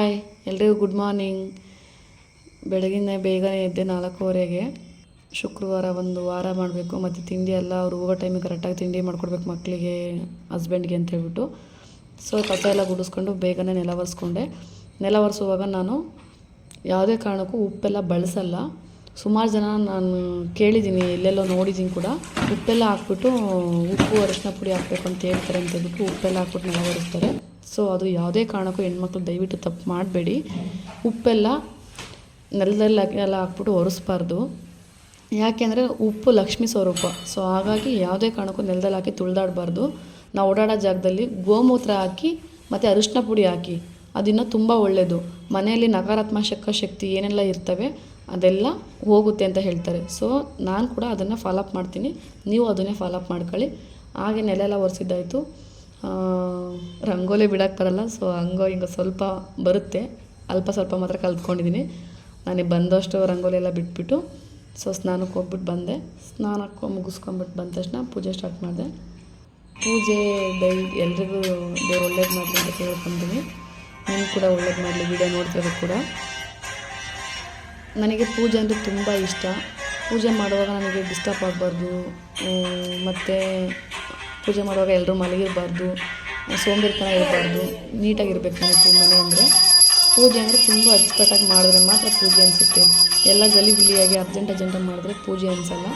Hi, ಎಲ್ರಿಗೂ good morning. ಬೆಳಗಿನ ಬೇಗನೆ ಎದ್ದೆ ನಾಲ್ಕೂವರೆಗೆ. ಶುಕ್ರವಾರ ಒಂದು ವಾರ ಮಾಡಬೇಕು, ಮತ್ತು ತಿಂಡಿ ಎಲ್ಲ ಅವ್ರು ಹೋಗೋ ಟೈಮಿಗೆ ಕರೆಕ್ಟಾಗಿ ತಿಂಡಿ ಮಾಡ್ಕೊಡ್ಬೇಕು ಮಕ್ಕಳಿಗೆ, ಹಸ್ಬೆಂಡ್ಗೆ ಅಂತ ಹೇಳ್ಬಿಟ್ಟು. ಸೊ, ಕಸ ಎಲ್ಲ ಗುಡಿಸ್ಕೊಂಡು ಬೇಗನೆ ನೆಲ ಒರೆಸ್ಕೊಂಡೆ. ನೆಲ ಒರೆಸುವಾಗ ನಾನು ಯಾವುದೇ ಕಾರಣಕ್ಕೂ ಉಪ್ಪೆಲ್ಲ ಬಳಸಲ್ಲ. ಸುಮಾರು ಜನ ನಾನು ಕೇಳಿದ್ದೀನಿ, ಎಲ್ಲೆಲ್ಲೋ ನೋಡಿದ್ದೀನಿ ಕೂಡ. ಉಪ್ಪೆಲ್ಲ ಹಾಕ್ಬಿಟ್ಟು ಉಪ್ಪು ಅರಿಶಿನ ಪುಡಿ ಹಾಕ್ಬೇಕು ಅಂತ ಹೇಳ್ತಾರೆ ಅಂತ ಉಪ್ಪೆಲ್ಲ ಹಾಕ್ಬಿಟ್ಟು ನೆಲ ಒರೆಸ್ತಾರೆ. ಸೊ ಅದು ಯಾವುದೇ ಕಾರಣಕ್ಕೂ ಹೆಣ್ಮಕ್ಳು ದಯವಿಟ್ಟು ತಪ್ಪು ಮಾಡಬೇಡಿ. ಉಪ್ಪೆಲ್ಲ ನೆಲದಲ್ಲಿ ಎಲ್ಲ ಹಾಕ್ಬಿಟ್ಟು ಒರೆಸ್ಬಾರ್ದು. ಯಾಕೆಂದರೆ ಉಪ್ಪು ಲಕ್ಷ್ಮಿ ಸ್ವರೂಪ. ಸೊ ಹಾಗಾಗಿ ಯಾವುದೇ ಕಾರಣಕ್ಕೂ ನೆಲದಲ್ಲಿ ಹಾಕಿ ತುಳಿದಾಡಬಾರ್ದು. ನಾವು ಓಡಾಡೋ ಜಾಗದಲ್ಲಿ ಗೋಮೂತ್ರ ಹಾಕಿ ಮತ್ತು ಅರಿಶಿನ ಪುಡಿ ಹಾಕಿ, ಅದಿನ್ನೂ ತುಂಬ ಒಳ್ಳೆಯದು ಮನೆಯಲ್ಲಿ ನಕಾರಾತ್ಮಕ ಶಕ್ತಿ ಏನೆಲ್ಲ ಇರ್ತವೆ, ಅದೆಲ್ಲ ಹೋಗುತ್ತೆ ಅಂತ ಹೇಳ್ತಾರೆ. ಸೊ ನಾನು ಕೂಡ ಅದನ್ನು ಫಾಲೋಅಪ್ ಮಾಡ್ತೀನಿ. ನೀವು ಅದನ್ನೇ ಫಾಲೋಅಪ್ ಮಾಡ್ಕೊಳ್ಳಿ. ಹಾಗೆ ನೆಲೆಲ್ಲ ಒರೆಸಿದ್ದಾಯಿತು. ರಂಗೋಲಿ ಬಿಡೋಕ್ಕೆ ಬರಲ್ಲ ಸೊ ಹಂಗೋ ಹಿಂಗೆ ಸ್ವಲ್ಪ ಬರುತ್ತೆ. ಅಲ್ಪ ಸ್ವಲ್ಪ ಮಾತ್ರ ಕಲ್ತ್ಕೊಂಡಿದ್ದೀನಿ ನನಗೆ ಬಂದಷ್ಟು ರಂಗೋಲಿ ಎಲ್ಲ ಬಿಟ್ಬಿಟ್ಟು ಸೊ ಸ್ನಾನಕ್ಕೆ ಹೋಗ್ಬಿಟ್ಟು ಬಂದೆ. ಸ್ನಾನಕ್ಕೆ ಮುಗಿಸ್ಕೊಂಬಿಟ್ಟು ಬಂದ ತಕ್ಷಣ ಪೂಜೆ ಸ್ಟಾರ್ಟ್ ಮಾಡಿದೆ. ಪೂಜೆ ಡೈ ಎಲ್ರಿಗೂ ದೇವ್ರು ಒಳ್ಳೇದು ಮಾಡಲಿ ಅಂತ ಕೇಳ್ಕೊಂತೀನಿ. ನೀನು ಕೂಡ ಒಳ್ಳೇದು ಮಾಡಲಿ, ವಿಡಿಯೋ ನೋಡ್ತಿರೋದು ಕೂಡ. ನನಗೆ ಪೂಜೆ ಅಂದರೆ ತುಂಬ ಇಷ್ಟ. ಪೂಜೆ ಮಾಡುವಾಗ ನನಗೆ ಡಿಸ್ಟರ್ಬ್ ಆಗಬಾರ್ದು. ಮತ್ತು ಪೂಜೆ ಮಾಡುವಾಗ ಎಲ್ಲರೂ ಮಲಗಿರಬಾರ್ದು, ಸೋಂಬೇರಿತನ ಇರಬಾರ್ದು, ನೀಟಾಗಿರ್ಬೇಕು ನನಗೆ ಮನೆ ಅಂದರೆ. ಪೂಜೆ ಅಂದರೆ ತುಂಬ ಅಚ್ಚುಕಟ್ಟಾಗಿ ಮಾಡಿದ್ರೆ ಮಾತ್ರ ಪೂಜೆ ಅನಿಸುತ್ತೆ. ಎಲ್ಲ ಗಲಿಬಿಲಿಯಾಗಿ ಅರ್ಜೆಂಟ್ ಅರ್ಜೆಂಟಾಗಿ ಮಾಡಿದ್ರೆ ಪೂಜೆ ಅನಿಸಲ್ಲ.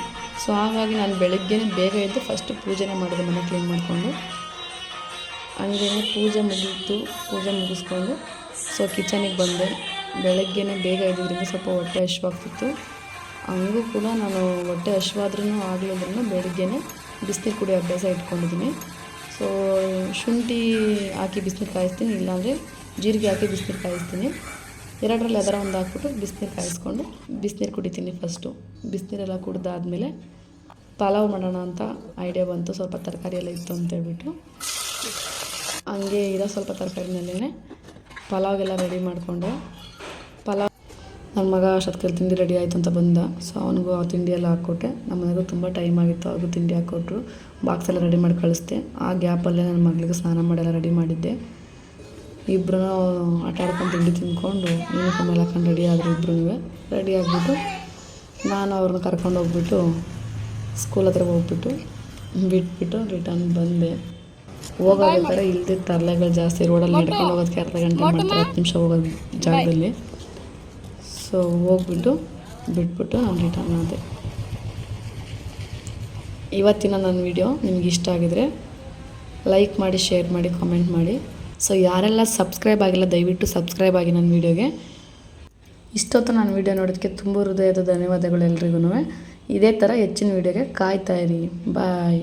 ಸೊ ಹಾಗಾಗಿ ನಾನು ಬೆಳಗ್ಗೆನೇ ಬೇಗ ಎದ್ದು ಫಸ್ಟ್ ಪೂಜೆನೇ ಮಾಡಿದೆ ಮನೆ ಕ್ಲೀನ್ ಮಾಡಿಕೊಂಡು. ಹಂಗೇ ಪೂಜೆ ಮುಗೀತು, ಪೂಜೆ ಮುಗಿಸ್ಕೊಂಡು. ಸೊ ಕಿಚನಿಗೆ ಬಂದೆ. ಬೆಳಗ್ಗೆನೇ ಬೇಗ ಇದ್ದಿದ್ರಿಂದ ಸ್ವಲ್ಪ ಹೊಟ್ಟೆ ಹಶ್ವಾಗ್ತಿತ್ತು. ಹಂಗೂ ಕೂಡ ನಾನು ಹೊಟ್ಟೆ ಹಶ್ವಾದ್ರೂ ಆಗಲಿಲ್ಲ ಬೆಳಗ್ಗೆನೇ ಬಿಸಿನೀರು ಕುಡಿಯೋ ಅಭ್ಯಾಸ ಇಟ್ಕೊಂಡಿದ್ದೀನಿ. ಸೊ ಶುಂಠಿ ಹಾಕಿ ಬಿಸಿನೀರು ಕಾಯಿಸ್ತೀನಿ, ಇಲ್ಲಾಂದರೆ ಜೀರಿಗೆ ಹಾಕಿ ಬಿಸಿನೀರು ಕಾಯಿಸ್ತೀನಿ. ಎರಡರಲ್ಲಿ ಅದರ ಒಂದು ಹಾಕ್ಬಿಟ್ಟು ಬಿಸಿನೀರು ಕಾಯಿಸ್ಕೊಂಡು ಬಿಸಿನೀರು ಕುಡಿತೀನಿ ಫಸ್ಟು ಬಿಸಿನೀರೆಲ್ಲ ಕುಡ್ದಾದ್ಮೇಲೆ ಪಲಾವ್ ಮಾಡೋಣ ಅಂತ ಐಡಿಯಾ ಬಂತು. ಸ್ವಲ್ಪ ತರಕಾರಿ ಎಲ್ಲ ಇತ್ತು ಅಂತೇಳ್ಬಿಟ್ಟು ಹಂಗೆ ಇರೋ ಸ್ವಲ್ಪ ತರಕಾರಿನಲ್ಲೇ ಪಲಾವ್ಗೆಲ್ಲ ರೆಡಿ ಮಾಡಿಕೊಂಡೆ. ನನ್ನ ಮಗ ಅಷ್ಟೊತ್ತಿಗೆ ತಿಂಡಿ ರೆಡಿ ಆಯಿತು ಅಂತ ಬಂದ. ಸೊ ಅವನಿಗೂ ಆ ತಿಂಡಿ ಎಲ್ಲ ಹಾಕ್ಕೊಟ್ಟೆ. ನಮ್ಮ ಮನೆಗೂ ತುಂಬ ಟೈಮ್ ಆಗಿತ್ತು ಅವ್ರಿಗೂ ತಿಂಡಿ ಹಾಕ್ಕೊಟ್ರು. ಬಾಕ್ಸ್ ಎಲ್ಲ ರೆಡಿ ಮಾಡಿ ಕಳಿಸ್ದೆ. ಆ ಗ್ಯಾಪಲ್ಲೇ ನನ್ನ ಮಗಳಿಗೆ ಸ್ನಾನ ಮಾಡೆಲ್ಲ ರೆಡಿ ಮಾಡಿದ್ದೆ. ಇಬ್ಬರೂ ಆಟ ಆಡ್ಕೊಂಡು ತಿಂಡಿ ತಿಂದ್ಕೊಂಡು ಯೂನಿಫಾರ್ಮ್ ಎಲ್ಲ ಹಾಕೊಂಡು ರೆಡಿ ಆದರು ಇಬ್ಬರೂ ರೆಡಿ ಆಗಿಬಿಟ್ಟು ನಾನು ಅವ್ರನ್ನ ಕರ್ಕೊಂಡು ಹೋಗ್ಬಿಟ್ಟು ಸ್ಕೂಲ್ ಹತ್ರ ಹೋಗ್ಬಿಟ್ಟು ಬಿಟ್ಬಿಟ್ಟು ರಿಟರ್ನ್ ಬಂದೆ. ಹೋಗೋಬೇಕಾದ್ರೆ ಇಲ್ದಿದ್ದ ತರಲೆಗಳು ಜಾಸ್ತಿ ರೋಡಲ್ಲಿ ನಡ್ಕೊಂಡು ಹೋಗೋದಕ್ಕೆ ಅರ್ಧ ಗಂಟೆ ಮಾಡ್ತಾರೆ, ಹತ್ತು ನಿಮಿಷ ಹೋಗೋದು ಜಾಗದಲ್ಲಿ. ಸೊ ಹೋಗ್ಬಿಟ್ಟು ಬಿಟ್ಬಿಟ್ಟು ನಾನು ರಿಟರ್ನ್ ಆದೆ ಇವತ್ತಿನ ನನ್ನ ವಿಡಿಯೋ ನಿಮ್ಗೆ ಇಷ್ಟ ಆಗಿದರೆ ಲೈಕ್ ಮಾಡಿ, ಶೇರ್ ಮಾಡಿ, ಕಾಮೆಂಟ್ ಮಾಡಿ. ಸೊ ಯಾರೆಲ್ಲ ಸಬ್ಸ್ಕ್ರೈಬ್ ಆಗಿಲ್ಲ, ದಯವಿಟ್ಟು ಸಬ್ಸ್ಕ್ರೈಬ್ ಆಗಿ ನನ್ನ ವೀಡಿಯೋಗೆ. ಇಷ್ಟೊತ್ತು ನಾನು ವೀಡಿಯೋ ನೋಡೋದಕ್ಕೆ ತುಂಬ ಹೃದಯದ ಧನ್ಯವಾದಗಳು ಎಲ್ರಿಗೂ ಇದೇ ಥರ ಹೆಚ್ಚಿನ ವೀಡಿಯೋಗೆ ಕಾಯ್ತಾ ಇರಿ. ಬಾಯ್.